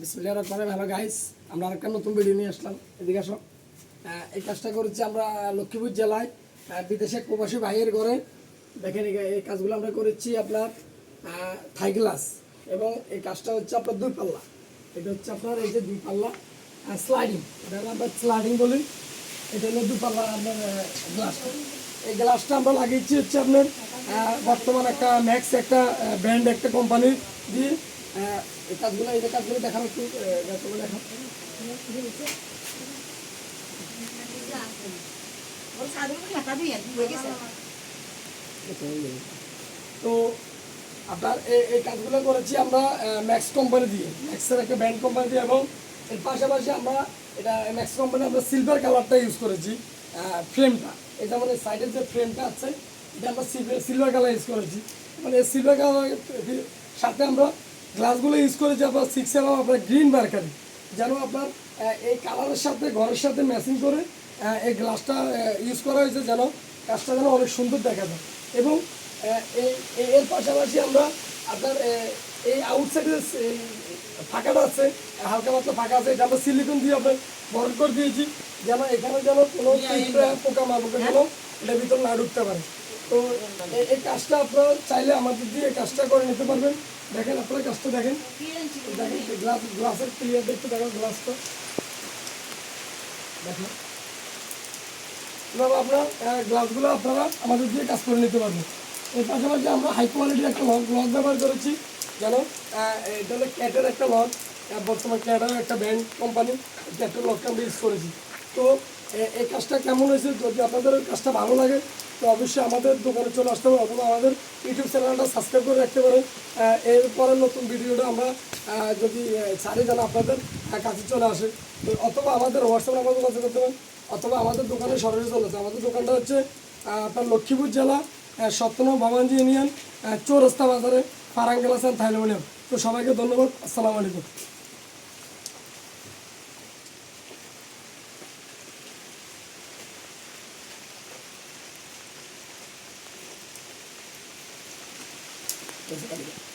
বিসমিল্লাহ Rahman hello guys আমরা আরেকটা নতুন ভিডিও নিয়ে আসলাম। এদিকে আসো। এই কাজটা করেছি আমরা লক্ষ্মীপুর জেলায়। বিদেশে প্রবাসী ভাইয়ের ঘরে। দেখেন এই- কাজগুলো আমরা করেছি আপনার থাই গ্লাস এবং এই কাজটা হচ্ছে আপনার দুই পাল্লা। এটা হচ্ছে আপনার এই যে দুই পাল্লা স্লাইডিং এটা আমরা স্লাইডিং বলি। এটা হলো দুই পাল্লা আপনার গ্লাসটা এই গ্লাসটা আমরা লাগিয়েছি হচ্ছে আপনার বর্তমান একটা ম্যাক্স একটা ব্র্যান্ড একটা কোম্পানি দিয়ে। এই কাজগুলো এই কাজগুলো দেখাও একটু গাছগুলো গেছে তো আপনার এই- কাজগুলো করেছি আমরা ম্যাক্স কোম্পানি দিয়ে। ম্যাক্সের একটা ব্র্যান্ড কোম্পানি দিয়ে এবং এর পাশাপাশি আমরা এটা ম্যাক্স কোম্পানি আমরা সিলভার কালারটা ইউজ করেছি ফ্রেমটা যেমন এই সাইডের যে ফ্রেমটা আছে, এটা আমরা সিলভার কালার ইউজ করেছি। মানে সিলভার কালার সাথে আমরা গ্লাসগুলো ইউজ করেছি আপনার সিক্স এম আপনার গ্রিন মার্কারি যেন আপনার এই কালারের সাথে ঘরের সাথে ম্যাচিং করে এই গ্লাসটা ইউজ করা হয়েছে যেন কাজটা যেন অনেক সুন্দর দেখা যায়। এবং এই এর পাশাপাশি আমরা আপনার এই আউটসাইডের ফাঁকাটা আছে হালকা পাতলা ফাঁকা আছে এটা আমরা সিলিকন দিয়ে আপনার বরণ করে দিয়েছি যেন এখানে যেন কোনো পোকা মাকড় যেন এটার ভিতরে না ঢুকতে পারে। তো এই- কাজটা আপনারা চাইলে আমাদের দিয়ে কাজটা করে নিতে পারবেন। দেখেন, আপনারা কাজটা দেখেন। দেখেন গ্লাস, গ্লাসের ক্লিয়ার দেখতে দেখেন গ্লাসটা। দেখেন। আপনার গ্লাসগুলো আপনারা আমাদের দিয়ে কাজ করে নিতে পারবেন। এর পাশাপাশি আমরা হাই কোয়ালিটির একটা লক লক ব্যবহার করেছি। যেন এটা হলো ক্যাটের একটা লক। বর্তমান ক্যাটের একটা ব্র্যান্ড কোম্পানি ক্যাটের লকটা আমরা ইউজ করেছি। তো এই কাজটা কেমন হয়েছে? যদি আপনাদের কাজটা ভালো লাগে তো অবশ্যই আমাদের দোকানে চলে আসতে হবে অথবা আমাদের ইউটিউব চ্যানেলটা সাবস্ক্রাইব করে রাখতে পারেন। এরপরে নতুন ভিডিওটা আমরা যদি ছাড়ি যেন আপনাদের কাছে চলে আসে। তো অথবা আমাদের হোয়াটসঅ্যাপে আমাদের কাছে করতে পারেন। অথবা আমাদের দোকানে সরাসরি চলে আসে। আমাদের দোকানটা হচ্ছে আপনার লক্ষ্মীপুর জেলা সপ্তম বাবানজি ইউনিয়ন চৌরাস্তা বাজারে, ফারাঙ্গেল হাসান থাইলোনিয়াম তো সবাইকে ধন্যবাদ। আসসালামু আলাইকুম। 手づかで。